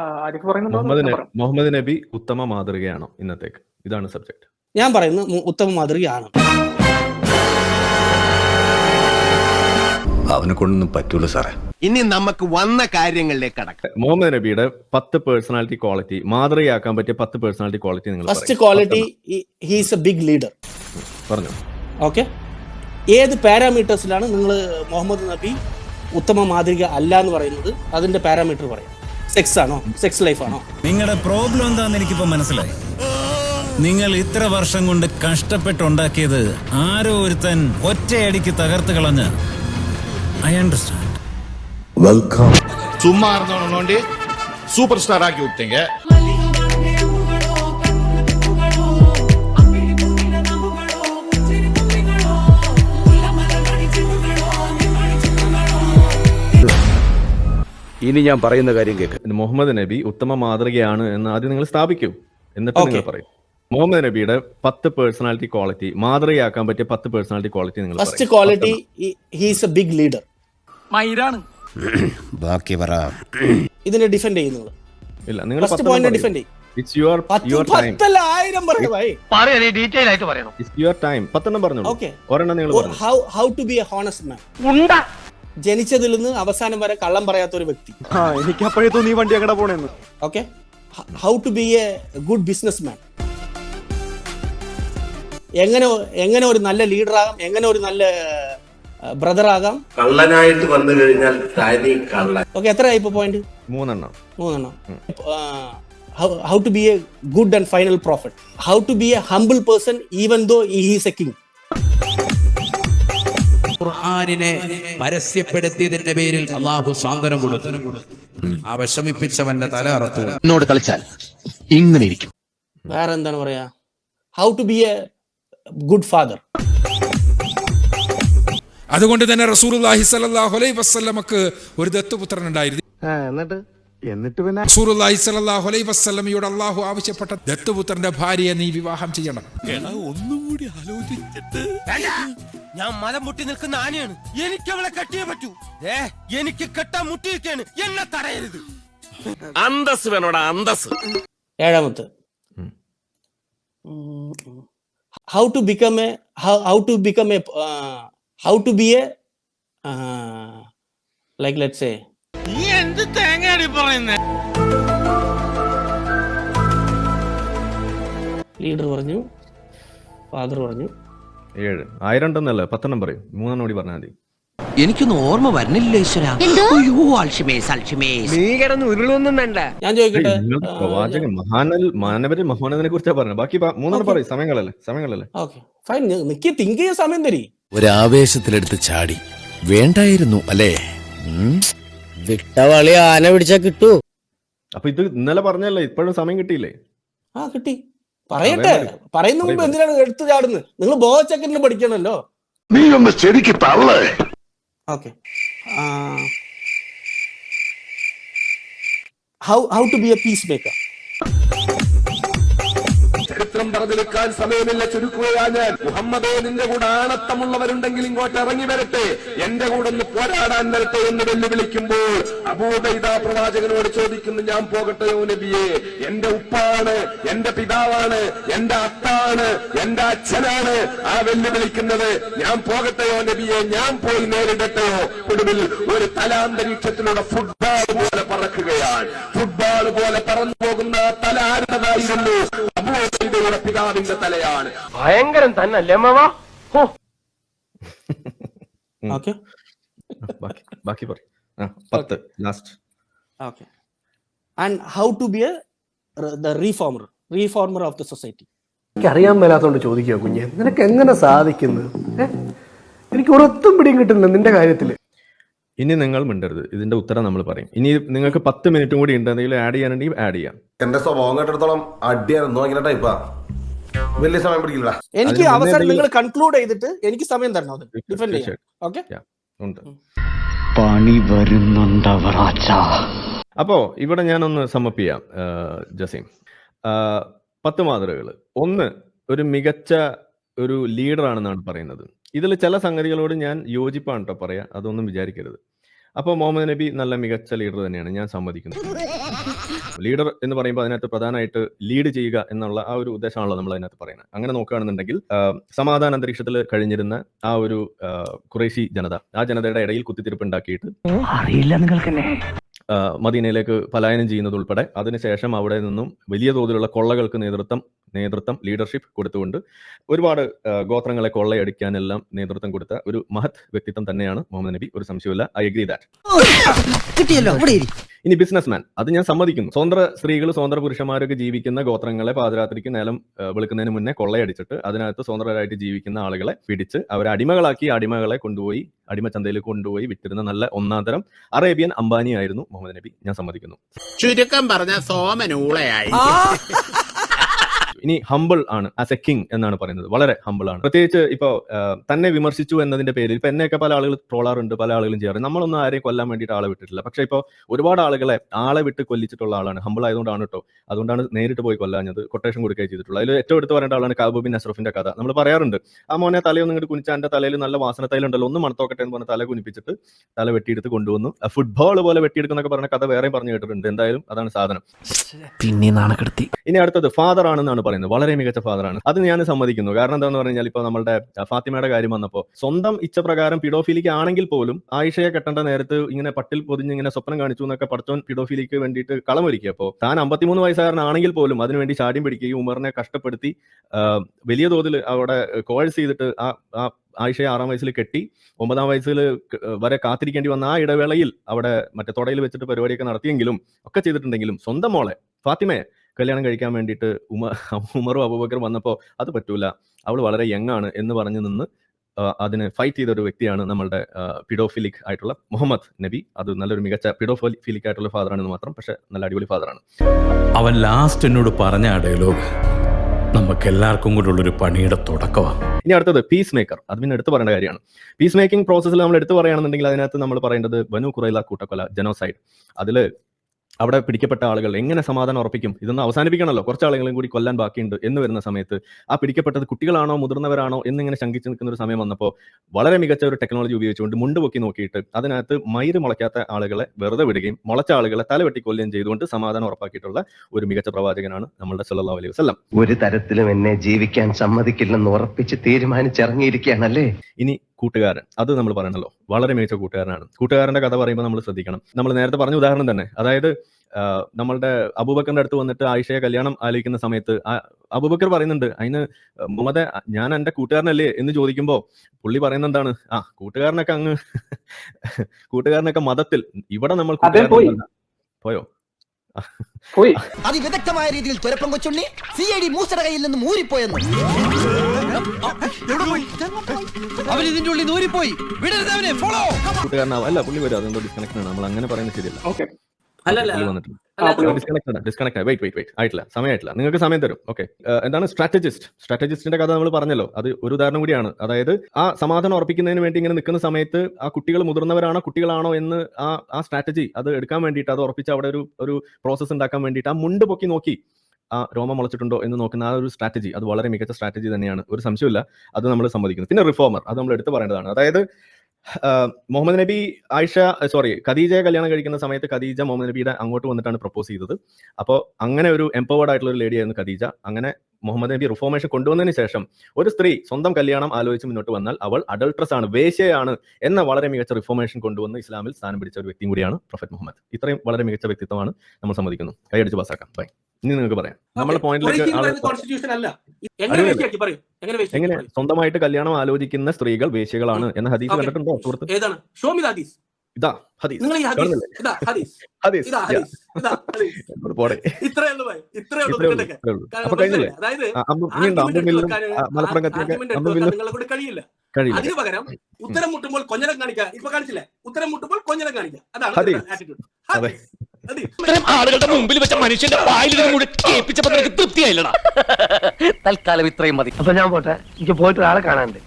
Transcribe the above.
ആ, ആരിഫ് പറയുന്നുണ്ടോ മുഹമ്മദ് നബി ഉത്തമ മാതൃകയാണോ ഇന്നത്തേക്ക്? ഇതാണ് സബ്ജക്ട്. ഞാൻ പറയുന്നത് ഉത്തമ മാതൃകയാണ്. അവനെ കൊണ്ടൊന്നും പറ്റൂല സാറേ. ഇനി നമുക്ക് വന്ന കാര്യങ്ങളിലേക്ക് കടക്കാം. മുഹമ്മദ് നബിയുടെ പത്ത് പേഴ്സണാലിറ്റി ക്വാളിറ്റി മാതൃകയാക്കാൻ പറ്റിയ പത്ത് പേഴ്സണാലിറ്റി ക്വാളിറ്റി നിങ്ങൾ first. Quality he's a big leader പറഞ്ഞു പറഞ്ഞോ. ഓക്കെ ഏത് പാരാമീറ്റേഴ്സിലാണ് നിങ്ങൾ മുഹമ്മദ് നബി ഉത്തമ മാതൃക അല്ല എന്ന് പറയുന്നത്? അതിന്റെ പാരാമീറ്റർ പറയാം. സെക്സ് ആണോ സെക്സ് ലൈഫ് ആണോ നിങ്ങളുടെ പ്രോബ്ലം എന്താന്ന് എനിക്കിപ്പോ മനസ്സിലായി നിങ്ങൾ ഇത്ര വർഷം കൊണ്ട് കഷ്ടപ്പെട്ടുണ്ടാക്കിയത് ആരോ ഒരുത്തൻ ഒറ്റയടിക്ക് തകർത്ത് കളഞ്ഞ് ഐ അണ്ടർസ്റ്റാൻഡ് വെൽക്കം சும்மா இருந்தவனோண்டி சூப்பர் ஸ்டார் ஆக்கி விட்டீங்க ഇനി ഞാൻ പറയുന്ന കാര്യം കേൾക്ക് മുഹമ്മദ് നബി ഉത്തമ മാതൃകയാണ് എന്ന് ആദ്യം നിങ്ങൾ സ്ഥാപിക്കൂ. എന്നിട്ട് നിങ്ങൾ. പറയും. മുഹമ്മദ് നബിയുടെ പത്ത് പേഴ്സണാലിറ്റി ക്വാളിറ്റി മാതൃകയാക്കാൻ പറ്റിയ പത്ത് പേഴ്സണാലിറ്റി ക്വാളിറ്റി നിങ്ങൾ first. Quality he's a big leader ബാക്കി പറ. ഇതിനെ ഡിഫെൻഡ് ചെയ്യും നിങ്ങൾ ഇല്ല നിങ്ങൾ ഫസ്റ്റ് പോയിന്റ് ഡിഫെൻഡ് ചെയ്യും ഇറ്റ്സ് യുവർ യുവർ ടൈം പത്തല്ല ആയിരം പറയണം ഭായി ഇറ്റ്സ് യുവർ ടൈം പത്തെണ്ണം പറഞ്ഞു Okay. ഒരെണ്ണം നിങ്ങൾ how how to be a honest man ജനിച്ചതിൽ നിന്ന് അവസാനം വരെ കള്ളം പറയാത്ത ഒരു വ്യക്തി. എനിക്ക് അപ്പോഴേ തോന്നി ഈ വണ്ടി പോണേന്ന്. Okay how to be a good business man എങ്ങനെ എങ്ങനെ ഒരു നല്ല ലീഡർ ആകാം എങ്ങനെ ഒരു നല്ല ബ്രദർ ആകാം കള്ളനായിട്ട് വന്നു കഴിഞ്ഞാൽ തനി കള്ളൻ ഓക്കെ എത്രയായി ഇപ്പൊ പോയിന്റ് മൂന്നെണ്ണം. മൂന്നെണ്ണം. How to be a good and final profit how to be a humble person even though he's a king ഖുർആാനിനെ പരസ്യപ്പെടുത്തിയതിന്റെ പേരിൽ അള്ളാഹു സാന്ത്വനം കൊടുത്തു. ആ വിഷമിപ്പിച്ചവന്റെ തല അറത്തു. എന്നോട് കളിച്ചാൽ ഇങ്ങനെ ഇരിക്കും. വേറെ എന്താണ് പറയാ? How to be a good father അതുകൊണ്ട് തന്നെ റസൂലുള്ളാഹി സ്വല്ലല്ലാഹു അലൈഹി വസല്ലമക്ക് ഒരു ദത്തുപുത്രൻ ഉണ്ടായിരുന്നു. എന്നിട്ട്? എന്നിട്ട് പിന്നെ റസൂലുള്ളാഹി സ്വല്ലല്ലാഹു അലൈഹി വസല്ലമയോട് അള്ളാഹു ആവശ്യപ്പെട്ട ദത്തുപുത്രന്റെ ഭാര്യയെ നീ വിവാഹം ചെയ്യണം. ഒന്നുകൂടി ആലോചിച്ചിട്ട്. ഞാൻ മലം മുട്ടി നിൽക്കുന്ന ആനയാണ്. എനിക്ക് അവളെ കെട്ടിയേ പറ്റൂ. ഏ എനിക്ക് കെട്ടാൻ മുട്ടിയിരിക്കാണ് എന്നെ തടയരുത്. അന്തസ് വേണോടാ അന്തസ് ഏഴാമത്തെ. How to become a how to become a how to be a like let പറയുന്നത് ലീഡർ പറഞ്ഞു ഫാദർ പറഞ്ഞു. ഏഴ്. ആയിരം ഉണ്ടെന്നല്ല? പത്തെണ്ണം പറയും. മൂന്നെണ്ണം കൂടി പറഞ്ഞാൽ മതി. എനിക്കൊന്നും ഓർമ്മ വരണില്ല ഈശ്വര. അയ്യോ അൽഷിമേസ് അൽഷിമേസ് നീ കിടന്ന് ഉരുളൊന്നും വേണ്ട. ഞാൻ ചോദിക്കട്ടെ? പ്രവാചകൻ മഹാനൽ മാനവര് മഹാനതിനെ കുറിച്ചാ പറഞ്ഞത്. ബാക്കി പ- മൂന്നെണ്ണം പറയും. സമയങ്ങളല്ലേ? സമയങ്ങളല്ലേ? ഓക്കെ ഫൈൻ നിക്ക് തിങ്ക് ചെയ്യാൻ സമയം തരി. ഒരാവേശത്തിലെടുത്ത് ചാടി. വേണ്ടായിരുന്നു അല്ലേ? വിട്ടവളി ആന പിടിച്ചാ കിട്ടൂ. അപ്പൊ ഇത് ഇന്നലെ പറഞ്ഞല്ലേ ഇപ്പോഴും സമയം കിട്ടിയില്ലേ? ആ കിട്ടി. പറയട്ടെ. പറയുന്ന മുമ്പ്. എന്തിനാണ് എടുത്തു ചാടുന്നത്? നിങ്ങൾ ബോ സെക്കൻഡിൽ പഠിക്കണല്ലോ നീ ഒന്ന് ശരിക്ക് തള്ളേ. Okay. How how to be a peacemaker ചരിത്രം പറഞ്ഞു വെക്കാൻ സമയമില്ല ചുരുക്കുകയാ ഞാൻ. മുഹമ്മദേ നിന്റെ കൂടെ ആണത്തമുള്ളവരുണ്ടെങ്കിൽ ഇങ്ങോട്ട് ഇറങ്ങി വരട്ടെ. എന്റെ കൂടെ ഒന്ന് പോരാടാൻ വരട്ടെ എന്ന് വെല്ലുവിളിക്കുമ്പോൾ അബൂബൈദ പ്രവാചകനോട് ചോദിക്കുന്നു ഞാൻ പോകട്ടെയോ നബിയെ? എന്റെ ഉപ്പാണ് എന്റെ പിതാവാണ് എന്റെ അത്താണ് എന്റെ അച്ഛനാണ്. ആ വെല്ലുവിളിക്കുന്നത് ഞാൻ പോകട്ടെയോ നബിയെ? ഞാൻ പോയി നേരിടട്ടെയോ ഒടുവിൽ ഒരു തലാന്തരീക്ഷത്തിലൂടെ ഫുട്ബോൾ പോലെ പറക്കുകയാണ്. ഫുട്ബോൾ പോലെ പറന്നു പോകുന്ന തല അബൂബൈദയുടെ പിതാവിന്റെ തലയാണ്. ഭയങ്കരം തന്നെ ലെമവാ ഉം. ഓക്കെ. ബാക്കി ആ പത്ത് last okay. And how to be a the reformer reformer of the society എനിക്ക് അറിയാൻ മേലാത്തോണ്ട് ചോദിക്കുക കുഞ്ഞെ. നിനക്ക് എങ്ങനെ സാധിക്കുന്നു? എനിക്ക് ഒരൊത്തും പിടിയും കിട്ടുന്നില്ല നിന്റെ കാര്യത്തിൽ. ഇനി നിങ്ങൾ മിണ്ടരുത്. ഇതിന്റെ ഉത്തരം നമ്മൾ പറയും. ഇനി നിങ്ങൾക്ക് പത്ത് മിനിറ്റും കൂടി ഉണ്ട്. എന്തെങ്കിലും ആഡ് ചെയ്യാനുണ്ടെങ്കിൽ ആഡ് ചെയ്യാം. എന്റെ സ്വഭാവം കേട്ടിടത്തോളം അടിയാണ്. ടൈപ്പാ വലിയ സമയം പിടിക്കില്ല. എനിക്ക് എന്തെങ്കിലും- നിങ്ങൾ കൺക്ലൂഡ് ചെയ്തിട്ട് എനിക്ക് സമയം തരണം ഡിഫെൻഡ് ചെയ്യാം. ഓക്കെ ഉണ്ട്. പണി അപ്പോ ഇവിടെ ഞാനൊന്ന് സമർപ്പിക്കാം ചെയ്യാം ജസീം. പത്ത് മാതൃകകൾ ഒന്ന് ഒരു മികച്ച ഒരു ലീഡർ ആണെന്നാണ് പറയുന്നത്. ഇതിൽ ചില സംഗതികളോട് ഞാൻ യോജിപ്പാണ് കേട്ടോ പറയാ. അതൊന്നും വിചാരിക്കരുത്. അപ്പോൾ മുഹമ്മദ് നബി നല്ല മികച്ച ലീഡർ തന്നെയാണ്. ഞാൻ സമ്മതിക്കുന്നത് ലീഡർ എന്ന് പറയുമ്പോൾ അതിനകത്ത് പ്രധാനമായിട്ട് ലീഡ് ചെയ്യുക എന്നുള്ള ആ ഒരു ഉദ്ദേശമാണല്ലോ നമ്മൾ അതിനകത്ത് പറയുന്നത്. അങ്ങനെ നോക്കുകയാണെന്നുണ്ടെങ്കിൽ സമാധാന അന്തരീക്ഷത്തിൽ കഴിഞ്ഞിരുന്ന ആ ഒരു കുറേശി ജനത ആ ജനതയുടെ ഇടയിൽ കുത്തിത്തിരിപ്പ് ഉണ്ടാക്കിയിട്ട് അറിയില്ല നിങ്ങൾക്ക് മദീനയിലേക്ക് പലായനം ചെയ്യുന്നത് ഉൾപ്പെടെ. അതിനുശേഷം അവിടെ നിന്നും വലിയ തോതിലുള്ള കൊള്ളകൾക്ക് നേതൃത്വം നേതൃത്വം ലീഡർഷിപ്പ് കൊടുത്തുകൊണ്ട് ഒരുപാട് ഗോത്രങ്ങളെ കൊള്ളയടിക്കാനെല്ലാം നേതൃത്വം കൊടുത്ത ഒരു മഹത് വ്യക്തിത്വം തന്നെയാണ് മുഹമ്മദ് നബി. ഒരു സംശയമില്ല ഐ അഗ്രി ദാറ്റ് കിട്ടിയല്ലോ. ഇനി ബിസിനസ്മാൻ അത് ഞാൻ സമ്മതിക്കുന്നു. സ്വതന്ത്ര സ്ത്രീകൾ സ്വതന്ത്ര പുരുഷന്മാരൊക്കെ ജീവിക്കുന്ന ഗോത്രങ്ങളെ പാതിരാത്രിക്ക് നേലം വിളിക്കുന്നതിന് മുന്നേ കൊള്ളയടിച്ചിട്ട് അതിനകത്ത് സ്വതന്ത്രരായിട്ട് ജീവിക്കുന്ന ആളുകളെ പിടിച്ച് അവരെ അടിമകളാക്കി അടിമകളെ കൊണ്ടുപോയി അടിമച്ചന്തയിൽ കൊണ്ടുപോയി വിറ്റിരുന്ന നല്ല ഒന്നാം തരം അറേബ്യൻ അംബാനി ആയിരുന്നു മുഹമ്മദ് നബി. ഞാൻ സമ്മതിക്കുന്നു. ചുരുക്കം പറഞ്ഞ സോമനൂളയായി ഇനി ഹമ്പിൾ ആണ് ആസ് എ കിങ് എന്നാണ് പറയുന്നത്. വളരെ ഹമ്പിൾ ആണ്. പ്രത്യേകിച്ച് ഇപ്പോ തന്നെ വിമർശിച്ചു എന്നതിന്റെ പേരിൽ ഇപ്പൊ എന്നെയൊക്കെ പല ആളുകൾ ട്രോളാറുണ്ട് പല ആളുകളും ചെയ്യാറുണ്ട്. നമ്മളൊന്നും ആരെയും കൊല്ലാൻ വേണ്ടിയിട്ട് ആളെ വിട്ടിട്ടില്ല. പക്ഷേ ഇപ്പോൾ ഒരുപാട് ആളുകളെ ആളെ വിട്ട് കൊല്ലിച്ചിട്ടുള്ള ആളാണ്. ഹമ്പിൾ ആയതുകൊണ്ടാണ് കേട്ടോ അതുകൊണ്ടാണ് നേരിട്ട് പോയി കൊല്ലാഞ്ഞത് കൊട്ടേഷൻ കൊടുക്കുകയും ചെയ്തിട്ടുള്ളത്. അതിൽ ഏറ്റവും എടുത്ത് പറയേണ്ട ആളാണ് കാബൂബിൻ അസ്രഫിന്റെ കഥ. നമ്മൾ പറയാറുണ്ട് ആ മോനെ തലയൊന്നും ഇങ്ങോട്ട് കുനിച്ച എന്റെ തലയിൽ നല്ല വാസന തൈലുണ്ടല്ലോ ഒന്ന് മണത്തോക്കട്ടെ എന്ന് പറഞ്ഞ തല കുനിപ്പിച്ചിട്ട് തല വെട്ടിയെടുത്ത് കൊണ്ടുവന്നു. ഫുട്ബോൾ പോലെ വെട്ടിയെടുക്കുന്നൊക്കെ പറഞ്ഞ കഥ വേറെയും പറഞ്ഞു കേട്ടിട്ടുണ്ട്. എന്തായാലും അതാണ് സാധനം. പിന്നെ നാണക്കെടുത്തി. ഇനി അടുത്തത് ഫാദർ ആണെന്നാണ് പറയുന്നത്. വളരെ മികച്ച ഫാദർ ആണ്. അത് ഞാൻ സമ്മതിക്കുന്നു. കാരണം എന്താന്ന് പറഞ്ഞാൽ ഇപ്പൊ നമ്മുടെ ഫാത്തിമയുടെ കാര്യം വന്നപ്പോൾ സ്വന്തം ഇച്ഛപ്രകാരം പിഡോഫിലിക്ക് ആണെങ്കിൽ പോലും ആയിഷയെ കെട്ടേണ്ട നേരത്ത് ഇങ്ങനെ പട്ടിൽ പൊതിഞ്ഞ് ഇങ്ങനെ സ്വപ്നം കാണിച്ചു എന്നൊക്കെ പഠിച്ചോൻ പിഡോഫിലിക്ക് വേണ്ടിയിട്ട് കളമൊരുക്കി അപ്പോൾ താൻ അമ്പത്തിമൂന്ന് വയസ്സുകാരനാണെങ്കിൽ പോലും അതിനുവേണ്ടി ചാടിയും പിടിക്കുകയും ഉമറിനെ കഷ്ടപ്പെടുത്തി വലിയ തോതിൽ അവിടെ കോഴ്സ് ചെയ്തിട്ട് ആ ആ ആയിഷയെ ആറാം വയസ്സിൽ കെട്ടി ഒമ്പതാം വയസ്സിൽ വരെ കാത്തിരിക്കേണ്ടി വന്ന ആ ഇടവേളയിൽ അവിടെ മറ്റേ തുടയിൽ വെച്ചിട്ട് പരിപാടിയൊക്കെ നടത്തിയെങ്കിലും ഒക്കെ ചെയ്തിട്ടുണ്ടെങ്കിലും സ്വന്തം മോളെ ഫാത്തിമയെ കല്യാണം കഴിക്കാൻ വേണ്ടിയിട്ട് ഉമ ഉമറും അബൂബക്കറും വന്നപ്പോൾ അത് പറ്റൂല. അവൾ വളരെ യങ് ആണ് എന്ന് പറഞ്ഞു നിന്ന് അതിനെ ഫൈറ്റ് ചെയ്ത ഒരു വ്യക്തിയാണ് നമ്മളുടെ പിഡോഫിലിക് ആയിട്ടുള്ള മുഹമ്മദ് നബി. അത് നല്ലൊരു മികച്ച പിഡോഫിലിക് ആയിട്ടുള്ള ഫാദർ ആണെന്ന് മാത്രം പക്ഷെ നല്ല അടിപൊളി ഫാദറാണ് അവൻ ലാസ്റ്റ് എന്നോട് പറഞ്ഞ ഡയലോഗ് നമുക്ക് എല്ലാവർക്കും കൂടെ ഉള്ളൊരു പണിയുടെ തുടക്കമാണ് ഇനി അടുത്തത് പീസ് മേക്കർ അത് പിന്നെ എടുത്തു പറയേണ്ട കാര്യമാണ്. പീസ് മേക്കിംഗ് പ്രോസസ്സിൽ നമ്മൾ എടുത്തു പറയുകയാണെന്നുണ്ടെങ്കിൽ അതിനകത്ത് നമ്മൾ പറയേണ്ടത് ബനു കുറയില കൂട്ടക്കൊല ജനോസൈഡ് അതിൽ അവിടെ പിടിക്കപ്പെട്ട ആളുകൾ എങ്ങനെ സമാധാനം ഉറപ്പിക്കും? ഇതൊന്ന് അവസാനിപ്പിക്കണമല്ലോ കുറച്ച് ആളുകളും കൂടി കൊല്ലാൻ ബാക്കിയുണ്ട് എന്ന് വരുന്ന സമയത്ത് ആ പിടിക്കപ്പെട്ടത് കുട്ടികളാണോ മുതിർന്നവരാണോ എന്നിങ്ങനെ ശങ്കിച്ച് നിൽക്കുന്ന ഒരു സമയം വന്നപ്പോൾ വളരെ മികച്ച ഒരു ടെക്നോളജി ഉപയോഗിച്ചുകൊണ്ട് മുണ്ട് പൊക്കി നോക്കിയിട്ട് അതിനകത്ത് മയിര് മുളയ്ക്കാത്ത ആളുകളെ വെറുതെ വിടുകയും മുളച്ച ആളുകളെ തലവെട്ടി കൊല്ലുകയും ചെയ്തുകൊണ്ട് സമാധാനം ഉറപ്പാക്കിയിട്ടുള്ള ഒരു മികച്ച പ്രവാചകനാണ് നമ്മുടെ സല്ലല്ലാഹു അലൈഹി വസല്ലം. ഒരു തരത്തിലും എന്നെ ജീവിക്കാൻ സമ്മതിക്കില്ലെന്ന് ഉറപ്പിച്ച് തീരുമാനിച്ചിറങ്ങിയിരിക്കുകയാണല്ലേ? ഇനി കൂട്ടുകാരൻ. അത് നമ്മൾ പറയണല്ലോ. വളരെ മികച്ച കൂട്ടുകാരനാണ്. കൂട്ടുകാരന്റെ കഥ പറയുമ്പോൾ നമ്മൾ ശ്രദ്ധിക്കണം. നമ്മൾ നേരത്തെ പറഞ്ഞ ഉദാഹരണം തന്നെ. അതായത് നമ്മളുടെ അബൂബക്കറിന്റെ അടുത്ത് വന്നിട്ട് ആയിഷയെ കല്യാണം ആലോചിക്കുന്ന സമയത്ത് അബൂബക്കർ പറയുന്നുണ്ട് അതിന് മുഹമ്മദ് ഞാൻ എന്റെ കൂട്ടുകാരനല്ലേ? എന്ന് ചോദിക്കുമ്പോൾ പുള്ളി പറയുന്ന എന്താണ്? ആ കൂട്ടുകാരനൊക്കെ അങ്ങ് കൂട്ടുകാരനൊക്കെ മതത്തിൽ ഇവിടെ നമ്മൾ പോയി. അതിവിദഗ്ധമായ രീതിയിൽ തുരപ്പം കൊച്ചുണ്ണി സി ഐ ഡി മൂസറ കയ്യിൽ നിന്ന് മൂരിപ്പോയെന്ന് അവൻ ഇതിന്റെ ഉള്ളിൽ നൂരിപ്പോയി വിടരുത് അവനെ ഫോളോ കൂട്ടുകാരനാവും അല്ല പുള്ളി വരും. അതെന്തോ ഡിസ്കണക്ഷൻ ആണ്. നമ്മൾ അങ്ങനെ പറയുന്നത് ശരിയല്ല. Disconnect disconnect wait wait wait ആയിട്ടില്ല. സമയമായിട്ടില്ല. നിങ്ങൾക്ക് സമയം തരും. ഓക്കെ എന്താണ്? സ്ട്രാറ്റജിസ്റ്റ് സ്ട്രാറ്റജിസ്റ്റിന്റെ കഥ നമ്മൾ പറഞ്ഞല്ലോ. അത് ഒരു ഉദാഹരണം കൂടിയാണ്. അതായത് ആ സമാധാനം ഉറപ്പിക്കുന്നതിന് വേണ്ടി ഇങ്ങനെ നിൽക്കുന്ന സമയത്ത് ആ കുട്ടികൾ മുതിർന്നവരാണോ കുട്ടികളാണോ എന്ന് ആ ആ സ്ട്രാറ്റജി അത് എടുക്കാൻ വേണ്ടിയിട്ട് അത് ഉറപ്പിച്ച് അവിടെ ഒരു ഒരു പ്രോസസ് ഉണ്ടാക്കാൻ വേണ്ടിയിട്ട് ആ മുണ്ട് പൊക്കി നോക്കി ആ രോമം മുളച്ചിട്ടുണ്ടോ എന്ന് നോക്കുന്ന ആ ഒരു സ്ട്രാറ്റജി അത് വളരെ മികച്ച സ്ട്രാറ്റജി തന്നെയാണ്. ഒരു സംശയമില്ല അത് നമ്മൾ സമ്മതിക്കുന്നു. പിന്നെ റിഫോമർ അത് നമ്മൾ എടുത്തു പറയേണ്ടതാണ്. അതായത് മുഹമ്മദ് നബി ആയിഷ സോറി ഖദീജയെ കല്യാണം കഴിക്കുന്ന സമയത്ത് ഖദീജ മുഹമ്മദ് നബിയുടെ അങ്ങോട്ട് വന്നിട്ടാണ് പ്രപ്പോസ് ചെയ്തത്. അപ്പോൾ അങ്ങനെ ഒരു എംപവേർഡ് ആയിട്ടുള്ള ഒരു ലേഡിയായിരുന്നു ഖദീജ. അങ്ങനെ മുഹമ്മദ് നബി റിഫോർമേഷൻ കൊണ്ടുവന്നതിന് ശേഷം ഒരു സ്ത്രീ സ്വന്തം കല്യാണം ആലോചിച്ച് മുന്നോട്ട് വന്നാൽ അവൾ അഡൾട്രസ് ആണ് വേശ്യയാണ് എന്ന വളരെ മികച്ച റിഫോർമേഷൻ കൊണ്ടുവന്ന് ഇസ്ലാമിൽ സ്ഥാനം പിടിച്ച ഒരു വ്യക്തിയും കൂടിയാണ് പ്രൊഫറ്റ് മുഹമ്മദ്. ഇത്രയും വളരെ മികച്ച വ്യക്തിത്വമാണ് നമ്മൾ സമ്മതിക്കുന്നു. കൈയടിച്ച് പാസ്സാക്കാം ബൈ ഇനി നിങ്ങൾക്ക് പറയാം. നമ്മുടെ പോയിന്റിലേക്ക് കോൺസ്റ്റിറ്റ്യൂഷൻ അല്ല. എങ്ങനെ? സ്വന്തമായിട്ട് കല്യാണം ആലോചിക്കുന്ന സ്ത്രീകൾ വേശ്യകളാണ് എന്ന ഹദീസ്. കണ്ടിട്ടുണ്ടോ സുഹൃത്ത്? ഏതാണ്? ഹദീസ്. ഇതാ ഹദീസ് ഹദീസ്. ഇതാ പോടെ അപ്പൊ കഴിഞ്ഞില്ലേ? മലപ്പുറം കത്തിയൊക്കെ കഴിയില്ല. പകരം ഉത്തരം മുട്ടുമ്പോൾ കൊഞ്ഞനം കാണിക്കുക. ഇപ്പൊ കാണിച്ചില്ലേ? ഉത്തരം മുട്ടുമ്പോൾ കൊഞ്ഞനം കാണിക്കുക. അതാണ് ആറ്റിറ്റ്യൂഡ് അതെ. ഇത്രയും ആളുകളുടെ മുമ്പിൽ വെച്ച മനുഷ്യന്റെ വായിൽ മുഴുവൻ കേൾപ്പിച്ചപ്പോ നിനക്ക് തൃപ്തിയായില്ലടാ. തൽക്കാലം ഇത്രയും മതി. അപ്പൊ ഞാൻ പോട്ടെ. എനിക്ക് പോയിട്ട് ഒരാളെ കാണാണ്ട്